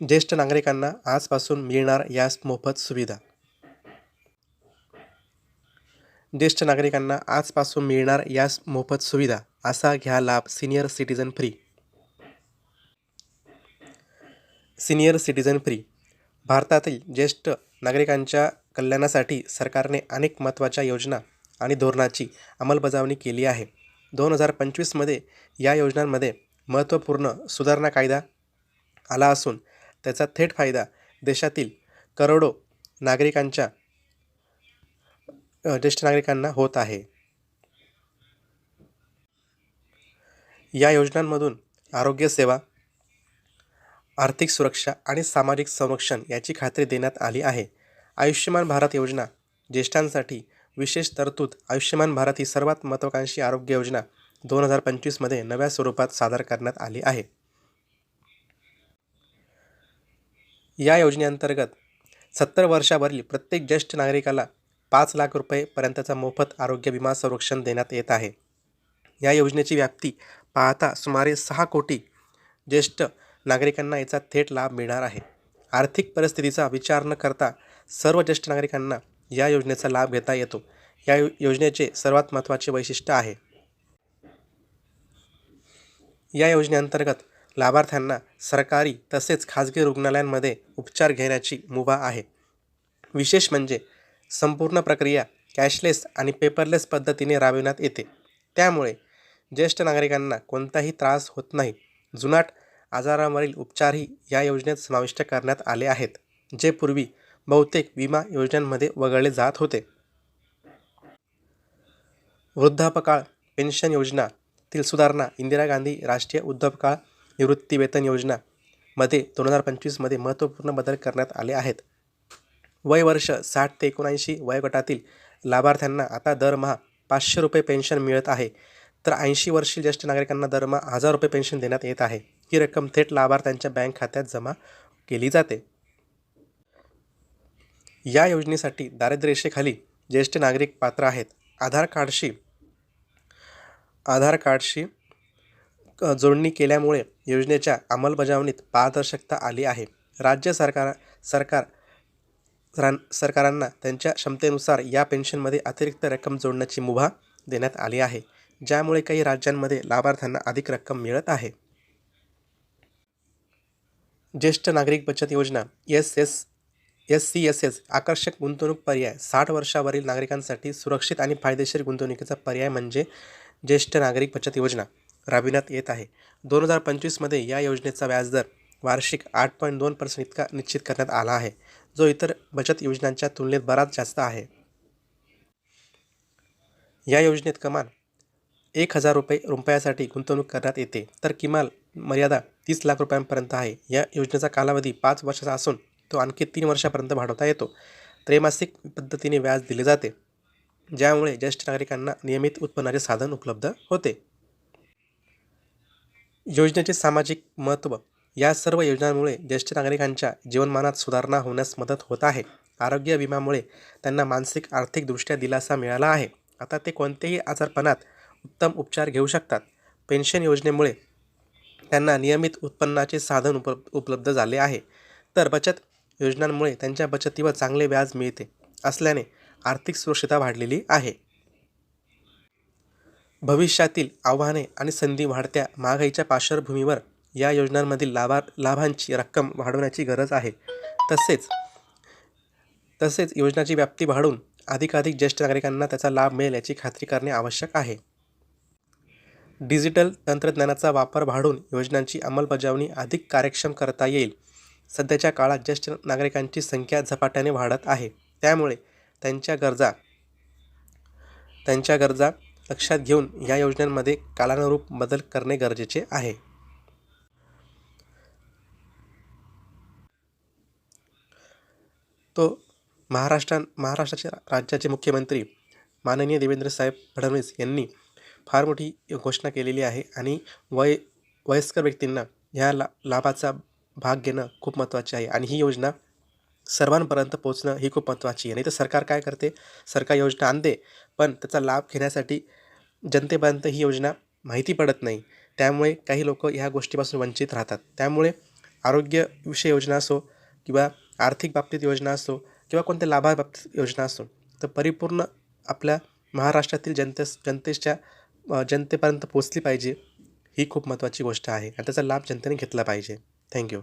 ज्येष्ठ नागरिकांना आजपासून मिळणार यास मोफत सुविधा. ज्येष्ठ नागरिकांना आजपासून मिळणार यास मोफत सुविधा असा घ्या लाभ senior citizen free. Senior citizen free. भारतातील ज्येष्ठ नागरिकांच्या कल्याणासाठी सरकारने अनेक महत्त्वाच्या योजना आणि धोरणाची अंमलबजावणी केली आहे. दोन हजार पंचवीसमध्ये या योजनांमध्ये महत्त्वपूर्ण सुधारणा कायदा आला असून त्याचा थेट फायदा देशातील करोडो नागरिकांच्या ज्येष्ठ नागरिकांना होत आहे. या योजनांमधून आरोग्य सेवा आर्थिक सुरक्षा आणि सामाजिक संरक्षण याची खात्री देण्यात आली आहे. आयुष्यमान भारत योजना ज्येष्ठांसाठी विशेष तरतूद आयुष्यमान भारत ही सर्वात महत्त्वाकांक्षी आरोग्य योजना दोन हजार पंचवीसमध्ये नव्या स्वरूपात सादर करण्यात आली आहे. या योजनेअंतर्गत सत्तर वर्षावरील प्रत्येक ज्येष्ठ नागरिकाला पाच लाख रुपयेपर्यंतचा मोफत आरोग्य विमा संरक्षण देण्यात येत आहे. या योजनेची व्याप्ती पाहता सुमारे सहा कोटी ज्येष्ठ नागरिकांना याचा थेट लाभ मिळणार आहे. आर्थिक परिस्थितीचा विचार न करता सर्व ज्येष्ठ नागरिकांना या योजनेचा लाभ घेता येतो. या योजनेचे सर्वात महत्त्वाचे वैशिष्ट्य आहे. या योजनेअंतर्गत लाभार्थ्यांना सरकारी तसेच खाजगी रुग्णालयांमध्ये उपचार घेण्याची मुभा आहे. विशेष म्हणजे संपूर्ण प्रक्रिया कॅशलेस आणि पेपरलेस पद्धतीने राबविण्यात येते. त्यामुळे ज्येष्ठ नागरिकांना कोणताही त्रास होत नाही. जुनाट आजारांवरील उपचारही या योजनेत समाविष्ट करण्यात आले आहेत जे पूर्वी बहुतेक विमा योजनांमध्ये वगळले जात होते. वृद्धापकाळ पेन्शन योजनातील सुधारणा इंदिरा गांधी राष्ट्रीय वृद्धापकाळ निवृत्तीवेतन योजनामध्ये दोन हजार पंचवीसमध्ये महत्त्वपूर्ण बदल करण्यात आले आहेत. वय वर्ष साठ ते एकोणऐंशी वयोगटातील लाभार्थ्यांना आता दरमहा पाचशे रुपये पेन्शन मिळत आहे. तर ऐंशी वर्षीय ज्येष्ठ नागरिकांना दरमहा हजार रुपये पेन्शन देण्यात येत आहे. ही रक्कम थेट लाभार्थ्यांच्या बँक खात्यात जमा केली जाते. या योजनेसाठी दारिद्र्यरेषेखाली ज्येष्ठ नागरिक पात्र आहेत. आधार कार्डशी आधार कार्डशी जोडणी केल्यामुळे योजनेच्या अंमलबजावणीत पारदर्शकता आली आहे. राज्य सरकार सरकार रान सरकारांना त्यांच्या क्षमतेनुसार या पेन्शनमध्ये अतिरिक्त रक्कम जोडण्याची मुभा देण्यात आली आहे ज्यामुळे काही राज्यांमध्ये लाभार्थ्यांना अधिक रक्कम मिळत आहे. ज्येष्ठ नागरिक बचत योजना S S S C S S आकर्षक गुंतवणूक पर्याय साठ वर्षावरील नागरिकांसाठी सुरक्षित आणि फायदेशीर गुंतवणुकीचा पर्याय म्हणजे ज्येष्ठ नागरिक बचत योजना. राबविण्यात येत आहे. दोन हजार पंचवीसमध्ये या योजनेचा व्याजदर वार्षिक आठ पॉईंट दोन पर्सेंट इतका निश्चित करण्यात आला आहे जो इतर बचत योजनांच्या तुलनेत बराच जास्त आहे. या योजनेत कमाल एक हजार रुपये रुपयासाठी गुंतवणूक करण्यात येते तर किमान मर्यादा तीस लाख रुपयांपर्यंत आहे. या योजनेचा कालावधी पाच वर्षाचा असून तो आणखी तीन वर्षापर्यंत वाढवता येतो. त्रैमासिक पद्धतीने व्याज दिले जाते ज्यामुळे ज्येष्ठ नागरिकांना नियमित उत्पन्नाचे साधन उपलब्ध होते. योजनेचे सामाजिक महत्त्व या सर्व योजनांमुळे ज्येष्ठ नागरिकांच्या जीवनमानात सुधारणा होण्यास मदत होत आहे. आरोग्य विम्यामुळे त्यांना मानसिक आर्थिकदृष्ट्या दिलासा मिळाला आहे. आता ते कोणत्याही आजारपणात उत्तम उपचार घेऊ शकतात. पेन्शन योजनेमुळे त्यांना नियमित उत्पन्नाचे साधन उप उपलब्ध झाले आहे. तर बचत योजनांमुळे त्यांच्या बचतीवर चांगले व्याज मिळते असल्याने आर्थिक सुरक्षता वाढलेली आहे. भविष्यातील आव्हाने आणि संधी वाढत्या महागाईच्या पार्श्वभूमीवर या योजनांमधील लाभा लाभांची रक्कम वाढवण्याची गरज आहे. तसेच तसेच योजनाची व्याप्ती वाढवून अधिकाधिक ज्येष्ठ नागरिकांना त्याचा लाभ मिळेल याची खात्री करणे आवश्यक आहे. डिजिटल तंत्रज्ञानाचा वापर वाढून योजनांची अंमलबजावणी अधिक कार्यक्षम करता येईल. सध्याच्या काळात ज्येष्ठ नागरिकांची संख्या झपाट्याने वाढत आहे. त्यामुळे त्यांच्या गरजा त्यांच्या गरजा लक्षात घेऊन या योजनांमध्ये कालानुरूप बदल करणे गरजेचे आहे. तो महाराष्ट्रां महाराष्ट्राचे राज्याचे मुख्यमंत्री माननीय देवेंद्र साहेब फडणवीस यांनी फार मोठी घोषणा केलेली आहे आणि वय वयस्कर व्यक्तींना ह्या ला लाभाचा भाग घेणं खूप महत्त्वाचे आहे आणि ही योजना सर्वांपर्यंत पोहोचणं ही खूप महत्त्वाची आहे. नाही तर सरकार काय करते? सरकार योजना आणते पण त्याचा लाभ घेण्यासाठी जनतेपर्यंत ही योजना माहिती पडत नाही. त्यामुळे काही लोक ह्या गोष्टीपासून वंचित राहतात. त्यामुळे आरोग्यविषयी योजना असो किंवा आर्थिक बाबतीत योजना असो किंवा कोणत्या लाभाबाबतीत योजना असो तर परिपूर्ण आपल्या महाराष्ट्रातील जनतेस जनतेच्या जनतेपर्यंत पोचली पाहिजे ही खूप महत्त्वाची गोष्ट आहे. आणि त्याचा लाभ जनतेने घेतला पाहिजे. थँक्यू